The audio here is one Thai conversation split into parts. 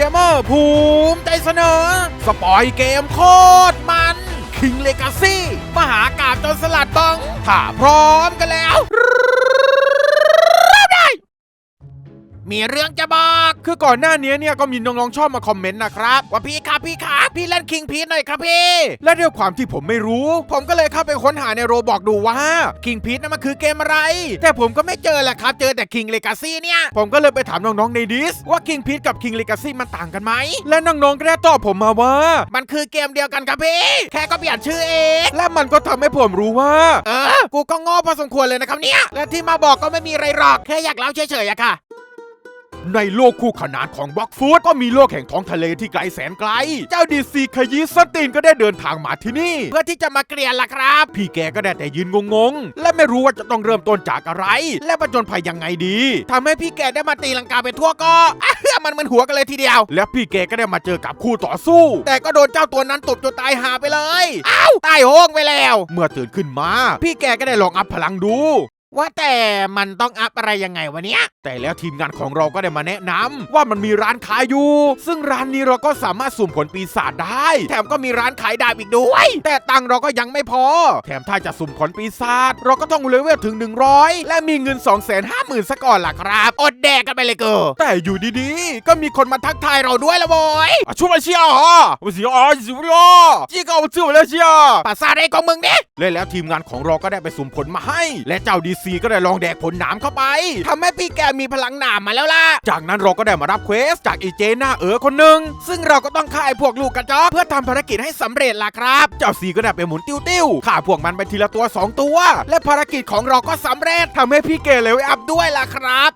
เกมเมอร์ภูมิใจเสนอ สปอยเกมโคตรมัน King Legacy มหากาบจนสลัดบังถ้าพร้อมกันแล้ว มีเรื่องจะบอก คือก่อนหน้านี้เนี่ยก็มีน้องๆชอบมาคอมเมนต์นะครับ ว่าพี่ครับพี่ครับพี่เล่นคิงพีทหน่อยครับพี่ และด้วยความที่ผมไม่รู้ ผมก็เลยเข้าไปค้นหาในโรบอกดูว่าคิงพีทนั้นมันคือเกมอะไร แต่ผมก็ไม่เจอแหละครับ เจอแต่คิงเลกาซี่เนี่ย ผมก็เลยไปถามน้องๆในดิสว่าคิงพีทกับคิงเลกาซี่มันต่างกันไหม และน้องๆก็ได้ตอบผมมาว่า มันคือเกมเดียวกันครับพี่ แค่ก็เปลี่ยนชื่อเอง และมันก็ทำให้ผมรู้ว่า เออ กูก็โง่พอสมควรเลยนะครับเนี่ย และที่มาบอกก็ไม่มีอะไรหรอก แค่อยากเล่าเฉยๆอะค่ะ ในโลกคู่ขนานของบล็อกฟูดก็มีโลกแห่งท้องทะเลที่ไกลแสนไกล เจ้าดีซีขยี้สตีนก็ได้เดินทางมาที่นี่ เพื่อที่จะมาเกลียนล่ะครับ พี่แกก็ได้แต่ยืนงงๆ และไม่รู้ว่าจะต้องเริ่มต้นจากอะไร และประจนภัยยังไงดีทำให้พี่แกได้มาตีลังกาไปทั่วเก็มันมันหัวกันเลยทีเดียว และพี่แกก็ได้มาเจอกับคู่ต่อสู้ แต่ก็โดนเจ้าตัวนั้นตบจนตายหาไปเลยอ้าวตายโหงไปแล้ว เมื่อตื่นขึ้นมา พี่แกก็ได้ลองอัพพลังดู ว่าแต่มันต้องอัพอะไรยังไงวะเนี้ยแต่แล้วทีมงานของเราก็ได้มาแนะนำว่ามันมีร้านขายอยู่ ซึ่งร้านนี้เราก็สามารถสุ่มผลปีศาจได้ แถมก็มีร้านขายดาบอีกด้วย แต่ตังค์เราก็ยังไม่พอ แถมถ้าจะสุ่มผลปีศาจเราก็ต้องเลเวลถึง 100 และมีเงิน 2 5 0 0 0 0ซะก่อนล่ะครับ อดแดกกันไปเลยเกอแต่อยู่ดีๆ ก็มีคนมาทักทายเราด้วยละบอยช่วยมาเชียร์ฮะมาเชียร์อ๋อสิวะจีก็เอาชื่อมาแล้วเชียร์ภาษาอะไรของมึงเนี่ยและแล้วทีมงานของเราก็ได้ไปสุ่มผลมาให้ และเจ้าดีซีก็ได้ลองแดกผลหนามเข้าไปทำให้พี่แกมีพลังหนามมาแล้วล่ะ จากนั้นเราก็ได้มารับเควสจากอีเจหน้าเอ๋อคนหนึ่งซึ่งเราก็ต้องฆ่าไอ้พวกลูกกระจอกเพื่อทำภารกิจให้สำเร็จล่ะครับ เจ้าซีก็ได้ไปหมุนติ้วติ้วๆฆ่าพวกมันไปทีละตัวสองตัว และภารกิจของเราก็สำเร็จทำให้พี่แกเลเวลอัพด้วยล่ะครับ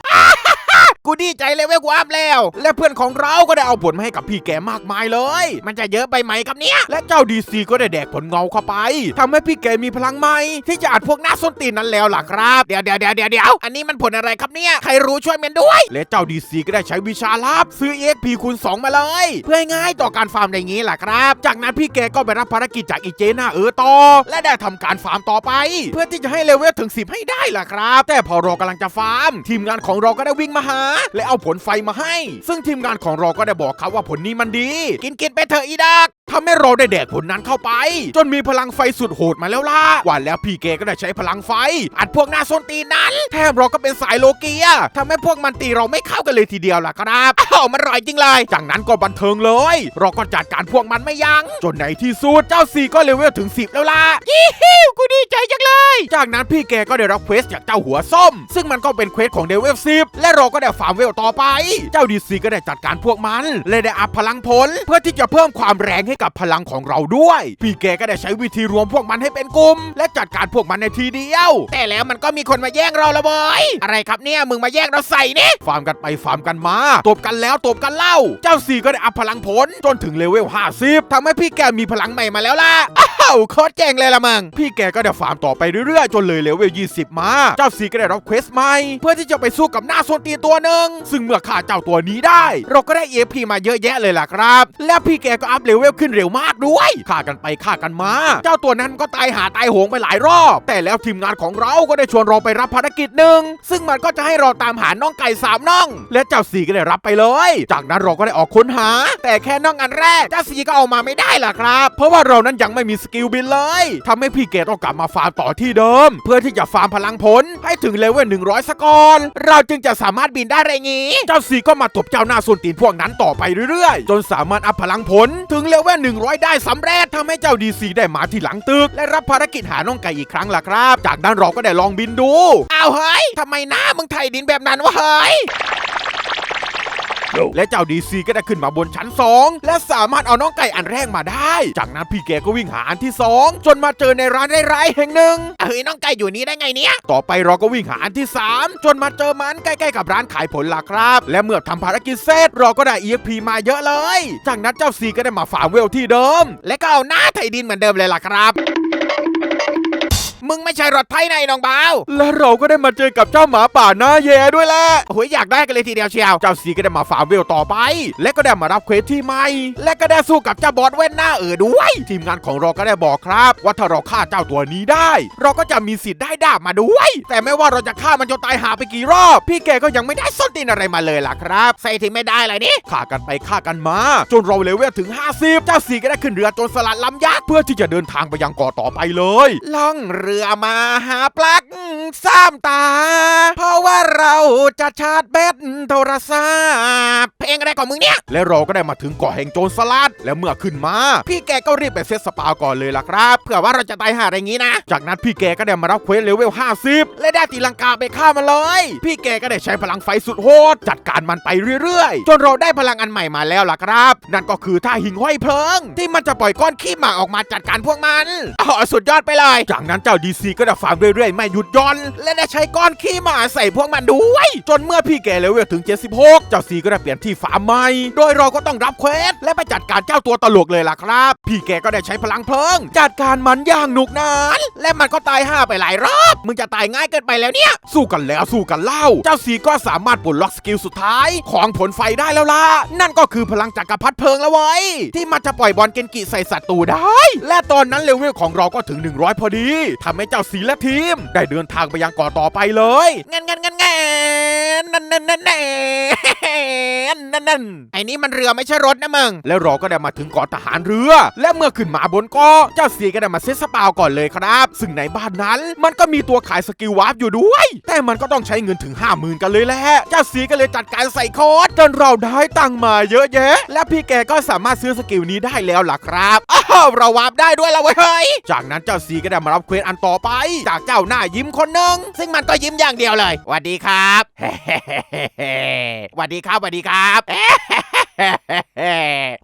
กูดีใจเลยเว้ยกูอัพแล้ว และเพื่อนของเราก็ได้เอาผลมาให้กับพี่แกมากมายเลย มันจะเยอะไปไหมครับเนี่ย และเจ้าดีซีก็ได้แดกผลเงาเข้าไปทำให้พี่แกมีพลังใหม่ที่จะอัดพวกหน้าส้นตีนนั้นแล้วล่ะครับ เดี๋ยวเดี๋ยวเดี๋ยวเดี๋ยวเดี๋ยวอันนี้มันผลอะไรครับเนี่ย ใครรู้ช่วยเมนด้วย และเจ้าดีซีก็ได้ใช้วิชาลับซื้อ EXP คูณ2มาเลย เพื่อให้ง่ายต่อการฟาร์มในงี้แหละครับ จากนั้นพี่แกก็ไปรับภารกิจจากอีเจน้าเออต่อ และได้ทำการฟาร์มต่อไป เพื่อที่จะให้เลเวลถึง 10 ให้ได้ล่ะครับ แต่พอเรากำลังจะฟาร์ม ทีมงานของเราก็ได้วิ่งมาหาและเอาผลไฟมาให้ ซึ่งทีมงานของเราก็ได้บอกเขาว่าผลนี้มันดี กินกินไปเถอะอีดักทำให้เราได้แดกผลนั้นเข้าไป จนมีพลังไฟสุดโหดมาแล้วล่ะว่าแล้วพี่แกก็ได้ใช้พลังไฟ อัดพวกหน้าส้นตีนนั้น แถมเราก็เป็นสายโลเกียทำให้พวกมันตีเราไม่เข้ากันเลยทีเดียวล่ะครับอ้าวมันร่อยจริงเลย จากนั้นก็บันเทิงเลย เราก็จัดการพวกมันไม่ยัง้งจนในที่สุดเจ้าซีก็เลเวลถึง 10 แล้วล่ะยี่ฮิวกูดีใจากนั้นพี่แกก็ได้รับเควสจากเจ้าหัวส้ม ซึ่งมันก็เป็นเควสของเลเวล10และเราก็ได้ฟาร์มเวลต่อไป เจ้าดีซีก็ได้จัดการพวกมันและได้อัพพลังผล เพื่อที่จะเพิ่มความแรงให้กับพลังของเราด้วย พี่แกก็ได้ใช้วิธีรวมพวกมันให้เป็นกลุ่มและจัดการพวกมันในทีเดียว แต่แล้วมันก็มีคนมาแย่งเราละบอยอะไรครับเนี่ยมึงมาแย่งเราใส่เนี่ยฟาร์มกันไปฟาร์มกันมาตบกันแล้วตบกันเล่า เจ้าซีก็ได้อัพพลังผลจนถึงเลเวล50ทำให้พี่แกมีพลังใหม่มาแล้วล่ะอ้าวโคตรเจ๋งเลยละมึงพี่แกก็ได้ฟาร์มต่อไปเรื่อยๆจนเลยเลเวล20 มา เจ้าซีก็ได้รับเควสใหม่ เพื่อที่จะไปสู้กับหน้าโซนตีตัวหนึ่งซึ่งเมื่อฆ่าเจ้าตัวนี้ได้ เราก็ได้เอฟพีมาเยอะแยะเลยล่ะครับ และพี่แกก็อัพเลเวลขึ้นเร็วมากด้วยฆ่ากันไปฆ่ากันมา เจ้าตัวนั้นก็ตายหาตายโหงไปหลายรอบ แต่แล้วทีมงานของเราก็ได้ชวนเราไปรับภารกิจหนึ่งซึ่งมันก็จะให้เราตามหาน้องไก่สามน้อง และเจ้าสีก็ได้รับไปเลย จากนั้นเราก็ได้ออกค้นหา แต่แค่น้องอันแรกเจ้าสีก็เอามาไม่ได้ล่ะครับ เพราะว่าเรานั้นยังไม่มีสกิลบินเลยทำให้พี่เกต้องกลับมาฟาร์มต่อที่เดิมเพื่อที่จะฟาร์มพลังผลให้ถึงเลเวล100สกอนเราจึงจะสามารถบินได้ไรงี้ เจ้าสีก็มาตบเจ้าหน้าส่วนตีนพวกนั้นต่อไปเรื่อยๆ จนสามารถอัพพลังผลถึงเลเวล100 ได้สำเร็จทำให้เจ้าดีซีได้มาที่หลังตึก และรับภารกิจหาน้องไก่อีกครั้งล่ะครับ จากนั้นเราก็ได้ลองบินดู อ้าวเฮ้ยทำไมหน้ามึงไถดินแบบนั้นวะเฮ้ย และเจ้าดีซีก็ได้ขึ้นมาบนชั้น 2 และสามารถเอาน้องไก่อันแรกมาได้ จากนั้นพี่แกก็วิ่งหาอันที่ 2 จนมาเจอในร้านไร้ๆแห่งหนึ่งเฮ้ยน้องไก่อยู่นี่ได้ไงเนี่ย ต่อไปเราก็วิ่งหาอันที่ 3 จนมาเจอมันใกล้ๆกับร้านขายผลล่ะครับ และเมื่อทำภารกิจเสร็จเราก็ได้ EXP มาเยอะเลย จากนั้นเจ้าซีก็ได้มาฟาร์มเวลที่เดิม และก็เอาหน้าไถดินเหมือนเดิมเลยล่ะครับ มึงไม่ใช่รถไถในน้องบ่าวและเราก็ได้มาเจอกับเจ้าหมาป่าหน้าแย่ด้วยแหละโอ้ยอยากได้กันเลยทีเดียวเชียว เจ้าซีก็ได้มาฟาร์มเวลต่อไป และก็ได้มารับเควสที่ใหม่ และก็ได้สู้กับเจ้าบอสเว้นหน้าเออด้วย ทีมงานของเราก็ได้บอกครับ ว่าถ้าเราฆ่าเจ้าตัวนี้ได้ เราก็จะมีสิทธิ์ได้ดาบมาด้วย แต่ไม่ว่าเราจะฆ่ามันจนตายหาไปกี่รอบ พี่แกก็ยังไม่ได้ส้นตีนอะไรมาเลยล่ะครับ ใส่ถึงไม่ได้เลยนี่ฆ่ากันไปฆ่ากันมา จนเราเลเวลถึง 50 เจ้าสีก็ได้ขึ้นเรือจนสลัดลำยักษ์เพื่อที่จะเดินทางไปยังเกาะต่อไปเลย ล่องเรือมาหาปลักสามตา เพราะว่าเราจะชาร์จแบตโทรศัพท์เพลงอะไรของมึงเนี่ย และเราก็ได้มาถึงเกาะแห่งโจรสลัด และเมื่อขึ้นมา พี่แกก็รีบไปเซตสปาก่อนเลยล่ะครับ เผื่อว่าเราจะตายหาอะไรอย่างนี้นะ จากนั้นพี่แกก็ได้มารับเควสเลเวล 50 และได้ตีลังกาไปฆ่ามันเลย พี่แกก็ได้ใช้พลังไฟสุดโหดจัดการมันไปเรื่อยๆ จนเราได้พลังอันใหม่มาแล้วล่ะครับ นั่นก็คือท่าหิ่งห้อยเพลิง ที่มันจะปล่อยก้อนขี้หมาออกมาจัดการพวกมันอ๋อสุดยอดไปเลย จากนั้นเจ้าดีซีก็ได้ฟาร์มเรื่อยๆ ไม่หยุดย่อน และได้ใช้ก้อนขี้หมาใส่พวกมันด้วย จนเมื่อพี่แกเลเวลถึง 76 เจ้าซีก็ได้เปลี่ยนที่ฟาร์มใหม่ โดยเราก็ต้องรับเควสและไปจัดการเจ้าตัวตลกเลยล่ะครับ พี่แกก็ได้ใช้พลังเพลิง จัดการมันอย่างหนุกนาน และมันก็ตายห้าไปหลายรอบ มึงจะตายง่ายเกินไปแล้วเนี่ย สู้กันแล้วสู้กันเล่า เจ้าซีก็สามารถปลดล็อกสกิลสุดท้ายของผลไฟได้แล้วล่ะ นั่นก็คือพลังจักรพรรดิเพลิงแล้วเว้ที่มันจะปล่อยบอลเกนกิใส่ศัตรูได้ และตอนนั้นเลเวลของเราก็ถึง 100 พอดีทำให้เจ้าซีและทีม ได้เดินทางไปยังเกาะต่อไปเลยงั้นงั้นงั้นงั้นนั่นนั่นนั่นนั่นนั่นนั่นไอ้นี่มันเรือไม่ใช่รถนะมึง แล้วเราก็ได้มาถึงเกาะทหารเรือ และเมื่อขึ้นมาบนเกาะเจ้าซีก็ได้มาเซตสปาวก่อนเลยครับ ซึ่งในบ้านนั้นมันก็มีตัวขายสกิลวาร์ปอยู่ด้วย แต่มันก็ต้องใช้เงินถึง 50,000 กันเลยแหละ เจ้าซีก็เลยจัดการใส่โค้ดจนเราได้ตังค์มาเยอะแยะ และพี่แกก็สามารถซื้อสกิลนี้ได้แล้วล่ะครับ เราวาร์ปได้ด้วยละเว้ย จากนั้นเจ้าซีก็ได้มารับเควสอันต่อไป จากเจ้าหน้ายิ้มคนหนึ่งซึ่งมันก็ยิ้มอย่างเดียวเลยสวัสดีครับสวัสดีครับสวัสดีครับ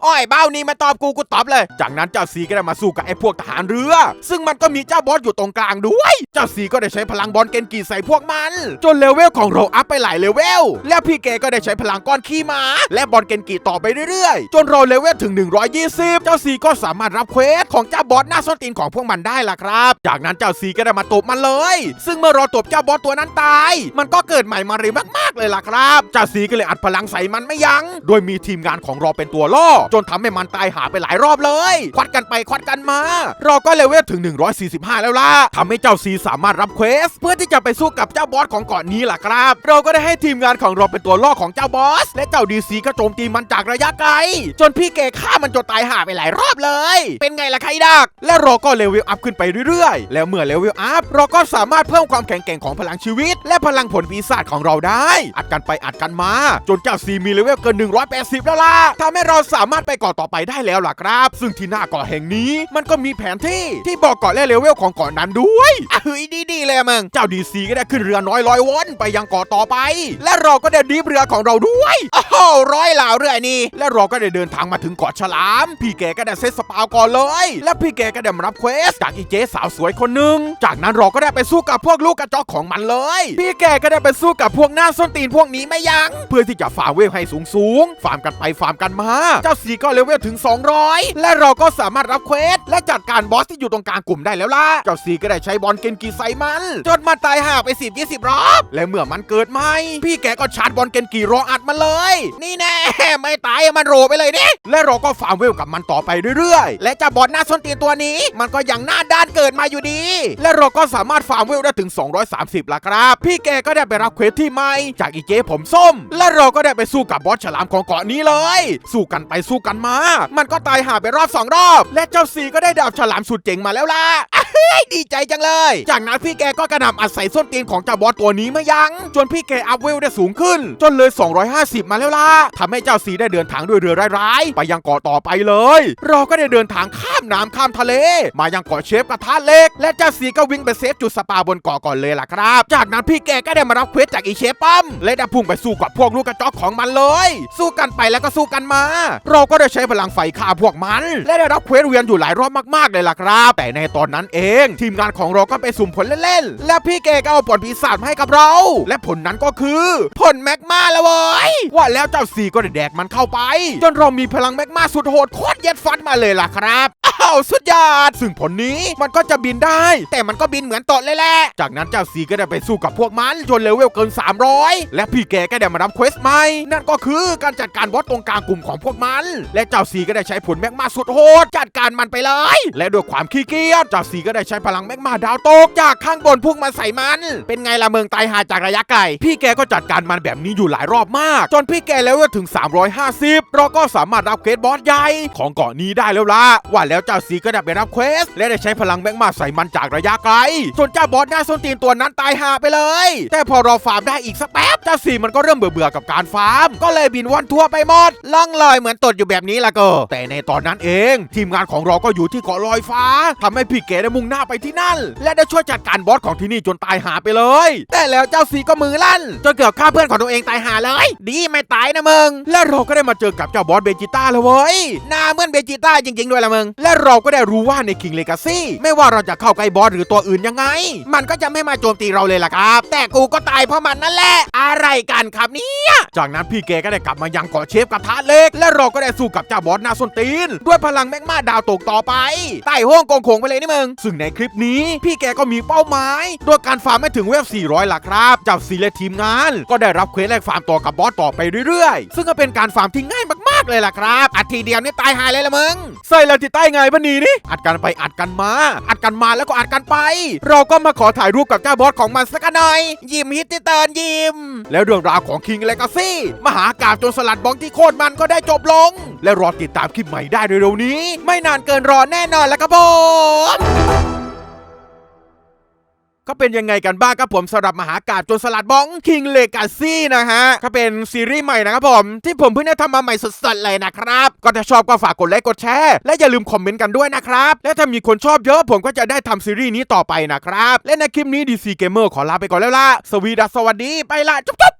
อ้อยเบ้านี่มาตอบกูกูตอบเลย จากนั้นเจ้าซีก็ได้มาสู้กับไอ้พวกทหารเรือ ซึ่งมันก็มีเจ้าบอสอยู่ตรงกลางด้วย เจ้าซีก็ได้ใช้พลังบอลเกนกีใส่พวกมัน จนเลเวลของเราอัพไปหลายเลเวล และพี่เกก็ได้ใช้พลังก้อนขี้หมา และบอลเกนกีต่อไปเรื่อยๆ จนเราเลเวลถึง 120 เจ้าซีก็สามารถรับเควสของเจ้าบอสหน้าส้นตีนของพวกมันได้ล่ะครับ จากนั้นเจ้าซีก็ได้มาตบมันเลย ซึ่งเมื่อเราตบเจ้าบอสตัวนั้นตาย มันก็เกิดใหม่มาเร็วมากๆเลยล่ะครับ เจ้าซีก็เลยอัดพลังใส่มันไม่ยัง้ง โดยมีทีมงานของเราเป็นตัวล่อ จนทำให้มันตายหาไปหลายรอบเลย ควัดกันไปควัดกันมาเราก็เลเวลถึง 145 แล้วล่ะทำให้เจ้าซีสามารถรับเควส เพื่อที่จะไปสู้กับเจ้าบอสของเกาะนนี้ล่ะครับ เราก็ได้ให้ทีมงานของเราเป็นตัวล่อของเจ้าบอส และเจ้าดีซีก็โจมตีมันจากระยะไกล จนพี่เกฆ่ามันจนตายหาไปหลายรอบเลย เป็นไงล่ะใครดัก และเราก็เลเวลอัพขึ้นไปเรื่อยๆ แล้วเมื่อเลเวลอัพเราก็สามารถเพิ่มความแข็งแกร่งของพลังชีวิต และพลังผลปีศาจของเราได้ อัดกันไปอัดกันมา จนเจ้าซีมีเลเวลเกิน 180 แล้วล่ะทำให้เราสามารถไปเกาะต่อไปได้แล้วล่ะครับ ซึ่งที่หน้าเกาะแห่งนี้ มันก็มีแผนที่ที่บอกเกาะและเลเวลของเกาะนั้นด้วยอะเฮ้ยดีๆเลยอะมึงเจ้าดีซีก็ได้ขึ้นเรือน้อยลอยวนไปยังเกาะต่อไป และเราก็ได้ดีบเรือของเราด้วยโอ้โหร้อยเหล่าเรือนี่และเราก็ได้เดินทางมาถึงเกาะฉลาม พี่แกก็ได้เซตสปาวก่อนเลย และพี่แกก็ได้มารับเควสจากอีเจ๊สาวสวยคนหนึ่งจากนั้นเราก็ได้ไปสู้กับพวกลูกกระจอกของมันเลย พี่แกก็ได้ไปสู้กับพวกหน้าส้นตีนพวกนี้ไม่ยัง้งเพื่อที่จะฝ่าเวลให้สูงสูงๆฟาร์มกันไปฟาร์มกันมา เจ้าสีก็เลเวลถึง 200 และเราก็สามารถรับเควสและจัดการบอสที่อยู่ตรงกลางกลุ่มได้แล้วล่ะ เจ้าสีก็ได้ใช้บอลเกนกีใส่มัน จนมันตายห่าไป 10 20 รอบ และเมื่อมันเกิดใหม่ พี่แกก็ชาร์จบอลเกนกีรออัดมันเลย นี่แน่ไม่ตายมันโรไปเลยดิและเราก็ฟาร์มเวลกับมันต่อไปเรื่อยๆ และเจ้าบอลหน้าส้นตีนตัวนี้ มันก็ยังหน้าด้านเกิดมาอยู่ดี และเราก็สามารถฟาร์มเวลได้ถึง 230ละครับ พี่แกก็ได้ไปรับเควสที่ใหม่จากอีเจผมส้ม และเราก็ได้ไปสู้กับบอสฉลามของเกาะนี้เลยสู้กันไปสู้กันมา มันก็ตายหาไปรอบสองรอบ และเจ้าซีก็ได้ดาบฉลามสุดเจ๋งมาแล้วล่ะ ดีใจจังเลย จากนั้นพี่แกก็กระหน่ำอัดใส่ส้นตีนของเจ้าบอสตัวนี้ไม่ยัง้งจนพี่แกอัพเวลได้สูงขึ้น จนเลย 250 มาแล้วล่ะทำให้เจ้าซีได้เดินทางด้วยเรือร้ายๆ ไปยังเกาะต่อไปเลย เราก็ได้เดินทางข้ามน้ำข้ามทะเล มายังเกาะเชฟกระทะเล็ก และเจ้าซีก็วิ่งไปเซฟจุดสปาบนเกาะก่อนเลยล่ะครับ จากนั้นพี่แกก็ได้มารับเควสจากอีเชฟปั๊มและได้พุ่งไปสู้กับพวกลูกกระจอกของมันเลย สู้กันไปแล้วก็สู้กันมา เราก็ได้ใช้พลังไฟฆ่าพวกมัน และได้รับเควสเวียนอยู่หลายรอบมากๆเลยล่ะครับ แต่ในตอนนั้นเอทีมงานของเราก็ไปสุ่มผลเล่นๆ และพี่เกก็เอาผลปีศาจมาให้กับเรา และผลนั้นก็คือผลแมกมาละวเว้ยว่าแล้วเจ้าสีก็ได้แดกมันเข้าไป จนเรามีพลังแมกมาสุดโหดโคตรเย็ดฟันมาเลยล่ะครับาวสุดยอดซึ่งผลนี้มันก็จะบินได้ แต่มันก็บินเหมือนตดเลยแหละจากนั้นเจ้าสีก็ได้ไปสู้กับพวกมันจนเลเวลเกิน 300 และพี่แกก็ได้มารับเควสใหม่นั่นก็คือการจัดการบอสตรงกลางกลุ่มของพวกมัน และเจ้าสีก็ได้ใช้ผลแมกมาสุดโหดจัดการมันไปเลย และด้วยความขี้เกียจเจ้าสีก็ได้ใช้พลังแมกมาดาวตกจากข้างบนพุ่งมาใส่มัน เป็นไงล่ะเมืองตายหาจากระยะไกลพี่แกก็จัดการมันแบบนี้อยู่หลายรอบมาก จนพี่แกเลเวลถึง 350 เราก็สามารถรับเควสบอสใหญ่ของเกาะนี้ได้แล้วล่ะว่าแล้วเจ้าสีก็ได้ไปรับเควส และได้ใช้พลังแมกมาใส่มันจากระยะไกลจนเจ้าบอสหน้าส้นตีนตัวนั้นตายหาไปเลย แต่พอเราฟาร์มได้อีกสักแป๊บ เจ้าสีมันก็เริ่มเบื่อๆกับการฟาร์ม ก็เลยบินว่อนทั่วไปหมดล่องลอยเหมือนตดอยู่แบบนี้ละก็แต่ในตอนนั้นเอง ทีมงานของเราก็อยู่ที่เกาะลอยฟ้าทำให้พี่เก๋ได้มุ่งหน้าไปที่นั่น และได้ช่วยจัดการบอสของที่นี่จนตายหาไปเลย แต่แล้วเจ้าสีก็มือลั่นจนเกือบฆ่าเพื่อนของตัวเองตายหาเลย ดีไม่ตายนะมึง และเราก็ได้มาเจอกับเจ้าบอสเบจิต้าเลยเว้ยหน้าเหมือนเบจิต้าจริงๆด้วยละมึง และเราก็ได้รู้ว่าใน King Legacy ไม่ว่าเราจะเข้าใกล้บอสหรือตัวอื่นยังไง มันก็จะไม่มาโจมตีเราเลยล่ะครับ แต่กูก็ตายเพราะมันนั่นแหละ อะไรกันครับเนี่ยจากนั้นพี่เกก็ได้กลับมายังเกาะเชฟกระทะเล็ก และเราก็ได้สู้กับเจ้าบอสหน้าส้นตีน ด้วยพลังแมกมาดาวตกต่อไปไต่ห้วงกองโขงไปเลยนี่มึงซึ่งในคลิปนี้พี่แกก็มีเป้าหมายด้วยการฟาร์มไม่ถึงเวล400ล่ะครับจ้าซีและทีมงาน ก็ได้รับเควสแลกฟาร์มต่อกับบอสต่อไปเรื่อยๆ ซึ่งก็เป็นการฟาร์มที่ง่ายมาก ๆเลยล่ะครับ อัดทีเดียวนี่ตายหายเลยละมึง ใส่แล้วที่ใต้ไงบันนี้นี่ อัดกันไปอัดกันมา อัดกันมาแล้วก็อัดกันไป เราก็มาขอถ่ายรูปกับเจ้าบอสของมันสักหน่อย ยิ้มฮิตติเติร์นยิ้ม แล้วเรื่องราวของคิงเลกาซี่มหากาบโจรสลัดบองที่โคตรมันก็ได้จบลง และรอติดตามคลิปใหม่ได้เร็วๆนี้ ไม่นานเกินรอแน่นอนแล้วครับผม ก็เป็นยังไงกันบ้างครับผมสำหรับมหากาบจนสลัดบ้องคิงเลกาซี่นะฮะก็เป็นซีรีส์ใหม่นะครับผม ที่ผมเพิ่งได้ทำมาใหม่สดๆเลยนะครับ ก็ถ้าชอบก็ฝากกดไลค์กดแชร์และอย่าลืมคอมเมนต์กันด้วยนะครับ และถ้ามีคนชอบเยอะผมก็จะได้ทำซีรีส์นี้ต่อไปนะครับ และในคลิปนี้ DC Gamer ขอลาไปก่อนแล้วล่ะสวีดัสสวัสดีไปละจุ๊บ